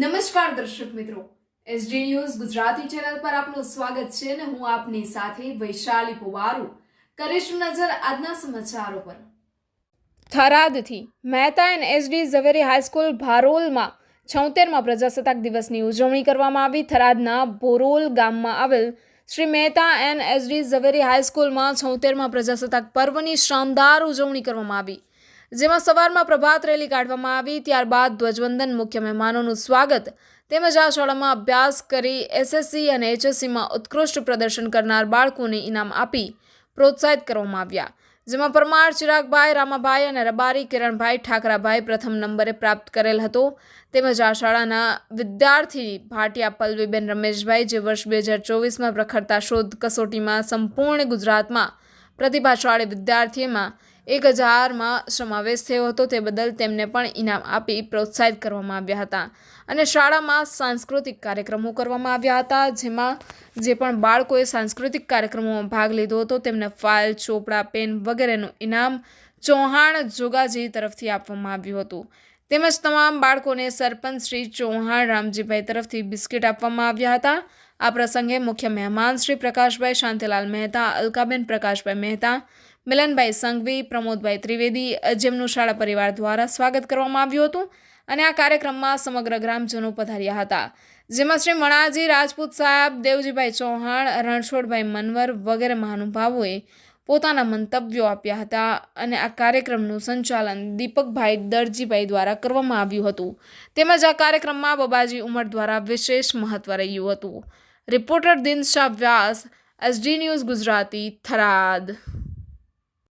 નમસ્કાર દર્શક મિત્રો. એસડી ન્યૂઝ ગુજરાતી ચેનલ પર આપનું સ્વાગત છે અને હું આપની સાથે વૈશાલી પુવારુ. કરીશું નજર આજના સમાચારો પર. થરાદથી Mehta and S D Zaveri high school ભારોલમાં છોતેરમાં પ્રજાસત્તાક દિવસની ઉજવણી કરવામાં આવી. થરાદના બોરોલ ગામમાં આવેલ Shri Mehta and S D Zaveri હાઈસ્કૂલમાં છોતેરમાં પ્રજાસત્તાક પર્વની શાનદાર ઉજવણી કરવામાં આવી. જેમાં સવારમાં પ્રભાત રેલી કાઢવામાં આવી, ત્યારબાદ ધ્વજવંદન, મુખ્ય મહેમાનોનું સ્વાગત. તેમજ આ શાળામાં અભ્યાસ કરી એસએસસી અને એચએસસીમાં ઉત્કૃષ્ટ પ્રદર્શન કરનાર બાળકોને ઇનામ આપી પ્રોત્સાહિત કરવામાં આવ્યા. જેમાં પરમાર, ચિરાગભાઈ, રામાભાઈ અને રબારી, કિરણભાઈ, ઠાકરાભાઈ પ્રથમ નંબરે પ્રાપ્ત કરેલ હતો. તેમજ આ શાળાના વિદ્યાર્થી ભાટિયા પલ્વીબેન રમેશભાઈ, જે વર્ષ બે હજાર ચોવીસમાં પ્રખરતા શોધ કસોટીમાં સંપૂર્ણ ગુજરાતમાં પ્રતિભાશાળી વિદ્યાર્થીઓમાં એક હજારમાં સમાવેશ થયો હતો. તે બદલ તેમને પણ ઇનામ આપી પ્રોત્સાહિત કરવામાં આવ્યા હતા અને શાળામાં સાંસ્કૃતિક કાર્યક્રમો કરવામાં આવ્યા હતા, જેમાં જે પણ બાળકોએ સાંસ્કૃતિક કાર્યક્રમોમાં ભાગ લીધો હતો, તેમને ફાઇલ, ચોપડા, પેન વગેરેનું ઇનામ ચૌહાણ જોગાજી તરફથી આપવામાં આવ્યું હતું. તેમજ તમામ બાળકોને સરપંચ શ્રી ચૌહાણ રામજીભાઈ તરફથી બિસ્કિટ આપવામાં આવ્યા હતા. આ પ્રસંગે મુખ્ય મહેમાન શ્રી પ્રકાશભાઈ શાંતિલાલ મહેતા, અલકાબેન પ્રકાશભાઈ મહેતા મિલનભાઈ સંઘવી, પ્રમોદભાઈ ત્રિવેદી જેમનું શાળા પરિવાર દ્વારા સ્વાગત કરવામાં આવ્યું હતું અને આ કાર્યક્રમમાં સમગ્ર ગ્રામજનો પધાર્યા હતા. જેમાં શ્રી મણાજી, રાજપૂત સાહેબ, દેવજીભાઈ ચૌહાણ, રણછોડભાઈ મનવર વગેરે મહાનુભાવોએ પોતાના મંતવ્યો આપ્યા હતા અને આ કાર્યક્રમનું સંચાલન દીપકભાઈ દરજીભાઈ દ્વારા કરવામાં આવ્યું હતું. તેમજ આ કાર્યક્રમમાં બબાજી ઉમર દ્વારા વિશેષ મહત્વ રહ્યું હતું. Reporter Dinsha Vyas, S D news Gujarati Tharad.